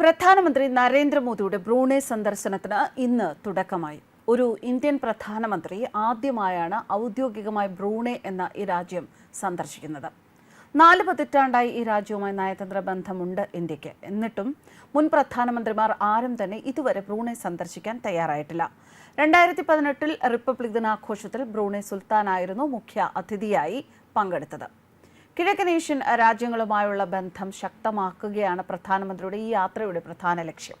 പ്രധാനമന്ത്രി നരേന്ദ്രമോദിയുടെ ബ്രൂണെ സന്ദർശനത്തിന് ഇന്ന് തുടക്കമായി. ഒരു ഇന്ത്യൻ പ്രധാനമന്ത്രി ആദ്യമായാണ് ഔദ്യോഗികമായി ബ്രൂണെ എന്ന ഈ രാജ്യം സന്ദർശിക്കുന്നത്. നാല് പതിറ്റാണ്ടായി ഈ രാജ്യവുമായി നയതന്ത്ര ബന്ധമുണ്ട് ഇന്ത്യയ്ക്ക്. എന്നിട്ടും മുൻ പ്രധാനമന്ത്രിമാർ ആരും തന്നെ ഇതുവരെ ബ്രൂണെ സന്ദർശിക്കാൻ തയ്യാറായിട്ടില്ല. രണ്ടായിരത്തി പതിനെട്ടിൽ റിപ്പബ്ലിക് ദിനാഘോഷത്തിൽ ബ്രൂണെ സുൽത്താനായിരുന്നു മുഖ്യ അതിഥിയായി പങ്കെടുത്തത്. കിഴക്കൻ ഏഷ്യൻ രാജ്യങ്ങളുമായുള്ള ബന്ധം ശക്തമാക്കുകയാണ് പ്രധാനമന്ത്രിയുടെ ഈ യാത്രയുടെ പ്രധാന ലക്ഷ്യം.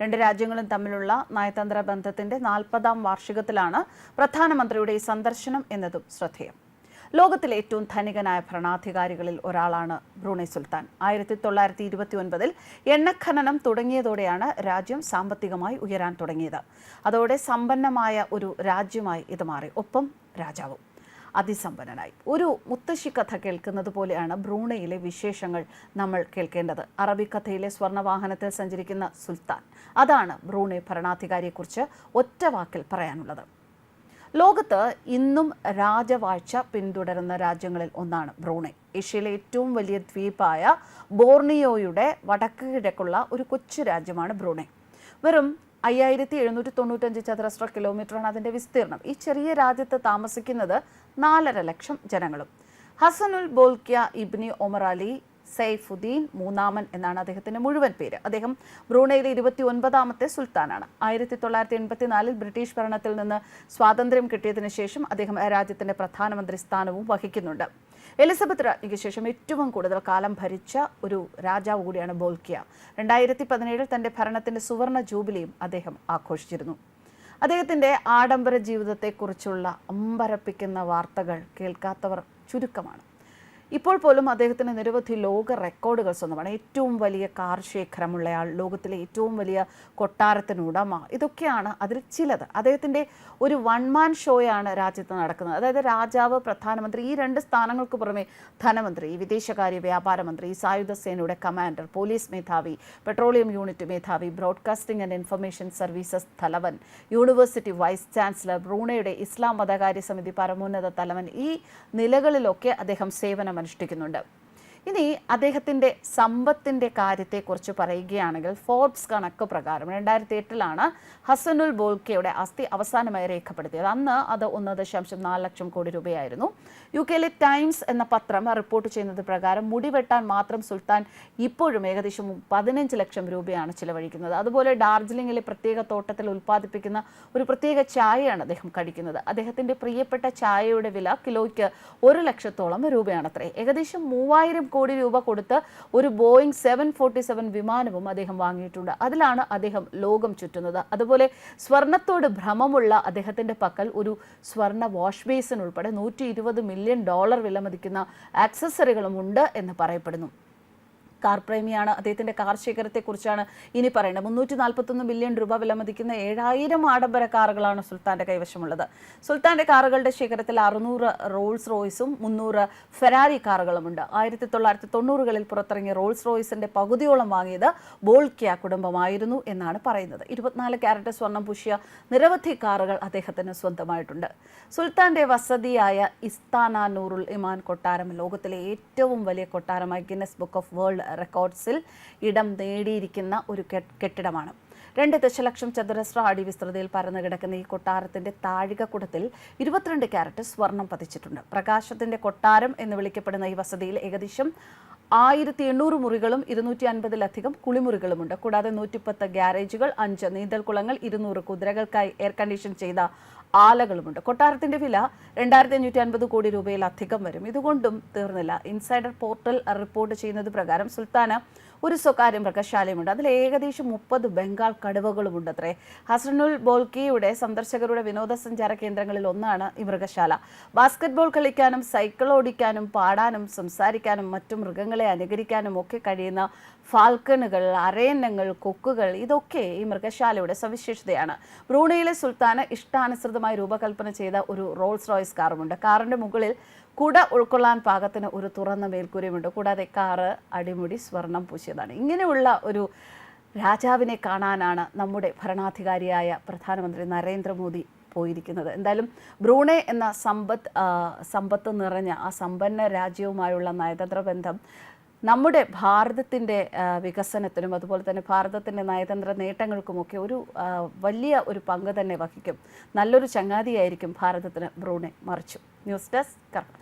രണ്ട് രാജ്യങ്ങളും തമ്മിലുള്ള നയതന്ത്ര ബന്ധത്തിന്റെ നാൽപ്പതാം വാർഷികത്തിലാണ് പ്രധാനമന്ത്രിയുടെ ഈ സന്ദർശനം എന്നതും ശ്രദ്ധേയം. ലോകത്തിലെ ഏറ്റവും ധനികനായ ഭരണാധികാരികളിൽ ഒരാളാണ് ബ്രൂണൈ സുൽത്താൻ. ആയിരത്തി തൊള്ളായിരത്തി ഇരുപത്തി ഒൻപതിൽ എണ്ണഖനനം തുടങ്ങിയതോടെയാണ് രാജ്യം സാമ്പത്തികമായി ഉയരാൻ തുടങ്ങിയത്. അതോടെ സമ്പന്നമായ ഒരു രാജ്യമായി ഇത് മാറി. ഒപ്പം രാജാവും. അതിസമ്പന്നനായി. ഒരു മുത്തശ്ശി കഥ കേൾക്കുന്നത് പോലെയാണ് ബ്രൂണയിലെ വിശേഷങ്ങൾ നമ്മൾ കേൾക്കേണ്ടത്. അറബിക്കഥയിലെ സ്വർണവാഹനത്തിൽ സഞ്ചരിക്കുന്ന സുൽത്താൻ. അതാണ് ബ്രൂണെ ഭരണാധികാരിയെക്കുറിച്ച് ഒറ്റ വാക്കിൽ പറയാനുള്ളത്. ലോകത്ത് ഇന്നും രാജവാഴ്ച പിന്തുടരുന്ന രാജ്യങ്ങളിൽ ഒന്നാണ് ബ്രൂണെ. ഏഷ്യയിലെ ഏറ്റവും വലിയ ദ്വീപായ ബോർണിയോയുടെ വടക്ക് കിഴക്കുള്ള ഒരു കൊച്ചു രാജ്യമാണ് ബ്രൂണെ. വെറും അയ്യായിരത്തി എഴുന്നൂറ്റി തൊണ്ണൂറ്റഞ്ച് ചതുരശ്ര കിലോമീറ്ററാണ് അതിന്റെ വിസ്തീർണം ഈ ചെറിയ രാജ്യത്ത് താമസിക്കുന്നത് നാലര ലക്ഷം ജനങ്ങളും. ഹസനുൽ ബോൽക്യ ഇബ്നി ഒമർ അലി സൈഫുദ്ദീൻ മൂന്നാമൻ എന്നാണ് അദ്ദേഹത്തിന്റെ മുഴുവൻ പേര്. അദ്ദേഹം ബ്രൂണയിലെ ഇരുപത്തി ഒൻപതാമത്തെ സുൽത്താനാണ്. ആയിരത്തി തൊള്ളായിരത്തി എൺപത്തിനാലിൽ ബ്രിട്ടീഷ് ഭരണത്തിൽ നിന്ന് സ്വാതന്ത്ര്യം കിട്ടിയതിനു ശേഷം അദ്ദേഹം രാജ്യത്തിന്റെ പ്രധാനമന്ത്രി സ്ഥാനവും വഹിക്കുന്നുണ്ട്. എലിസബത്ത് രാജ്ഞിക്ക് ശേഷം ഏറ്റവും കൂടുതൽ കാലം ഭരിച്ച ഒരു രാജാവ് കൂടിയാണ് ബോൽക്കിയ. രണ്ടായിരത്തി പതിനേഴിൽ തന്റെ ഭരണത്തിന്റെ സുവർണ ജൂബിലിയും അദ്ദേഹം ആഘോഷിച്ചിരുന്നു. അദ്ദേഹത്തിന്റെ ആഡംബര ജീവിതത്തെക്കുറിച്ചുള്ള അമ്പരപ്പിക്കുന്ന വാർത്തകൾ കേൾക്കാത്തവർ ചുരുക്കമാണ്. ഇപ്പോൾ പോലും അദ്ദേഹത്തിന് നിരവധി ലോക റെക്കോർഡുകൾ സ്വന്തമാണ്. ഏറ്റവും വലിയ കാർ ശേഖരമുള്ളയാൾ ലോകത്തിലെ ഏറ്റവും വലിയ കൊട്ടാരത്തിനുടമ ഇതൊക്കെയാണ് അതിൽ ചിലത്. അദ്ദേഹത്തിന്റെ ഒരു വൺമാൻ ഷോയാണ് രാജ്യത്ത് നടക്കുന്നത്. അതായത് രാജാവ് പ്രധാനമന്ത്രി ഈ രണ്ട് സ്ഥാനങ്ങൾക്ക് പുറമെ ധനമന്ത്രി വിദേശകാര്യ വ്യാപാര മന്ത്രി സായുധ സേനയുടെ കമാൻഡർ പോലീസ് മേധാവി പെട്രോളിയം യൂണിറ്റ് മേധാവി ബ്രോഡ്കാസ്റ്റിംഗ് ആൻഡ് ഇൻഫർമേഷൻ സർവീസസ് തലവൻ യൂണിവേഴ്സിറ്റി വൈസ് ചാൻസലർ ബ്രൂണയുടെ ഇസ്ലാം മതകാര്യ സമിതി പരമോന്നത തലവൻ ഈ നിലകളിലൊക്കെ അദ്ദേഹം സേവനം അനുഷ്ഠിക്കുന്നുണ്ട് ഇനി അദ്ദേഹത്തിന്റെ സമ്പത്തിന്റെ കാര്യത്തെക്കുറിച്ച് പറയുകയാണെങ്കിൽ ഫോർബ്സ് കണക്ക് പ്രകാരം രണ്ടായിരത്തി എട്ടിലാണ് ഹസനുൽ ബോൾക്കയുടെ അസ്ഥി അവസാനമായി രേഖപ്പെടുത്തിയത്. അന്ന് അത് ഒന്ന് ദശാംശം നാല് ലക്ഷം കോടി രൂപയായിരുന്നു. യു കെയിലെ ടൈംസ് എന്ന പത്രം റിപ്പോർട്ട് ചെയ്യുന്നത് പ്രകാരം മുടിവെട്ടാൻ മാത്രം സുൽത്താൻ ഇപ്പോഴും ഏകദേശം പതിനഞ്ച് ലക്ഷം രൂപയാണ് ചിലവഴിക്കുന്നത്. അതുപോലെ ഡാർജിലിംഗിലെ പ്രത്യേക തോട്ടത്തിൽ ഉൽപ്പാദിപ്പിക്കുന്ന ഒരു പ്രത്യേക ചായയാണ് അദ്ദേഹം കഴിക്കുന്നത് അദ്ദേഹത്തിന്റെ പ്രിയപ്പെട്ട ചായയുടെ വില കിലോയ്ക്ക് ഒരു ലക്ഷത്തോളം രൂപയാണത്രേ. ഏകദേശം മൂവായിരം കോടി രൂപ കൊടുത്ത് ഒരു ബോയിങ് സെവൻ ഫോർട്ടി സെവൻ വിമാനവും അദ്ദേഹം വാങ്ങിയിട്ടുണ്ട്. അതിലാണ് അദ്ദേഹം ലോകം ചുറ്റുന്നത്. അതുപോലെ സ്വർണത്തോട് ഭ്രമമുള്ള അദ്ദേഹത്തിന്റെ പക്കൽ ഒരു സ്വർണ വാഷ് ബേസിൻ ഉൾപ്പെടെ നൂറ്റി മില്യൺ ഡോളർ വിലമതിക്കുന്ന ആക്സസറികളും ഉണ്ട് എന്ന് പറയപ്പെടുന്നു. കാർ പ്രേമിയാണ്. അദ്ദേഹത്തിന്റെ കാർ ശേഖരത്തെക്കുറിച്ചാണ് ഇനി പറയുന്നത്. മുന്നൂറ്റി നാൽപ്പത്തൊന്ന് മില്യൺ രൂപ വിലമതിക്കുന്ന ഏഴായിരം ആഡംബര കാറുകളാണ് സുൽത്താന്റെ കൈവശമുള്ളത്. സുൽത്താന്റെ കാറുകളുടെ ശേഖരത്തിൽ അറുന്നൂറ് റോൾസ് റോയ്സും മുന്നൂറ് ഫെരാരി കാറുകളുമുണ്ട്. ആയിരത്തി തൊള്ളായിരത്തി തൊണ്ണൂറുകളിൽ പുറത്തിറങ്ങിയ റോൾസ് റോയ്സിന്റെ പകുതിയോളം വാങ്ങിയത് ബോൾക്കിയ കുടുംബമായിരുന്നു എന്നാണ് പറയുന്നത്. ഇരുപത്തിനാല് ക്യാരറ്റ് സ്വർണം പൂശിയ നിരവധി കാറുകൾ അദ്ദേഹത്തിന് സ്വന്തമായിട്ടുണ്ട്. സുൽത്താന്റെ വസതിയായ ഇസ്താന നൂറുൽ ഇമാൻ കൊട്ടാരം ലോകത്തിലെ ഏറ്റവും വലിയ കൊട്ടാരമായി ഗിന്നസ് ബുക്ക് ഓഫ് വേൾഡ് റെക്കോർഡ്സിൽ ഇടം നേടിയിരിക്കുന്ന ഒരു കെട്ടിടമാണ്. രണ്ട് ദശലക്ഷം ചതുരശ്ര അടി വിസ്തൃതിയിൽ പരന്നു കിടക്കുന്ന ഈ കൊട്ടാരത്തിന്റെ താഴികക്കുടത്തിൽ ഇരുപത്തിരണ്ട് ക്യാരറ്റ് സ്വർണം പതിച്ചിട്ടുണ്ട്. പ്രകാശത്തിന്റെ കൊട്ടാരം എന്ന് വിളിക്കപ്പെടുന്ന ഈ വസതിയിൽ ഏകദേശം ആയിരത്തി എണ്ണൂറ് മുറികളും ഇരുന്നൂറ്റി അൻപതിലധികം കുളിമുറികളുമുണ്ട്. കൂടാതെ നൂറ്റിപ്പത്ത് ഗ്യാരേജുകൾ അഞ്ച് നീന്തൽക്കുളങ്ങൾ ഇരുന്നൂറ് കുതിരകൾക്കായി എയർ കണ്ടീഷൻ ചെയ്ത ആലകളുമുണ്ട്. കൊട്ടാരത്തിന്റെ വില രണ്ടായിരത്തി അഞ്ഞൂറ്റി അൻപത് കോടി രൂപയിലധികം വരും. ഇതുകൊണ്ടും തീർന്നില്ല. ഇൻസൈഡർ പോർട്ടൽ റിപ്പോർട്ട് ചെയ്യുന്നത് പ്രകാരം സുൽത്താന ഒരു സ്വകാര്യ മൃഗശാലയുമുണ്ട് അതിൽ ഏകദേശം മുപ്പത് ബംഗാൾ കടുവകളുമുണ്ട് അത്രേ ഹസനുൽ ബോൾക്കിയുടെ സന്ദർശകരുടെ വിനോദസഞ്ചാര കേന്ദ്രങ്ങളിൽ ഒന്നാണ് ഈ മൃഗശാല. ബാസ്കറ്റ്ബോൾ കളിക്കാനും സൈക്കിൾ ഓടിക്കാനും പാടാനും സംസാരിക്കാനും മറ്റു മൃഗങ്ങളെ അനുകരിക്കാനും ഒക്കെ കഴിയുന്ന ഫാൽക്കണുകൾ അരയന്നങ്ങൾ കൊക്കുകൾ ഇതൊക്കെ ഈ മൃഗശാലയുടെ സവിശേഷതയാണ്. ബ്രൂണയിലെ സുൽത്താന് ഇഷ്ടാനുസൃതമായി രൂപകൽപ്പന ചെയ്ത ഒരു റോൾസ് റോയ്സ് കാറുമുണ്ട്. കാറിന്റെ മുകളിൽ കുട ഉൾക്കൊള്ളാൻ പാകത്തിന് ഒരു തുറന്ന മേൽക്കൂരയുമുണ്ട്. കൂടാതെ കാറ് അടിമുടി സ്വർണം പൂശിയതാണ്. ഇങ്ങനെയുള്ള ഒരു രാജാവിനെ കാണാനാണ് നമ്മുടെ ഭരണാധികാരിയായ പ്രധാനമന്ത്രി നരേന്ദ്രമോദി പോയിരിക്കുന്നത്. എന്തായാലും ബ്രൂണെ എന്ന സമ്പത്ത് സമ്പത്ത് നിറഞ്ഞ ആ സമ്പന്ന രാജ്യവുമായുള്ള നയതന്ത്ര ബന്ധം നമ്മുടെ ഭാരതത്തിന്റെ വികസനത്തിനും അതുപോലെ തന്നെ ഭാരതത്തിന്റെ നയതന്ത്ര നേട്ടങ്ങൾക്കുമൊക്കെ ഒരു വലിയ ഒരു പങ്ക് തന്നെ വഹിക്കും. നല്ലൊരു ചങ്ങാതിയായിരിക്കും ഭാരതത്തിന് ബ്രൂണെ മറിച്ചു. ന്യൂസ് ഡെസ്ക് കർമ്മ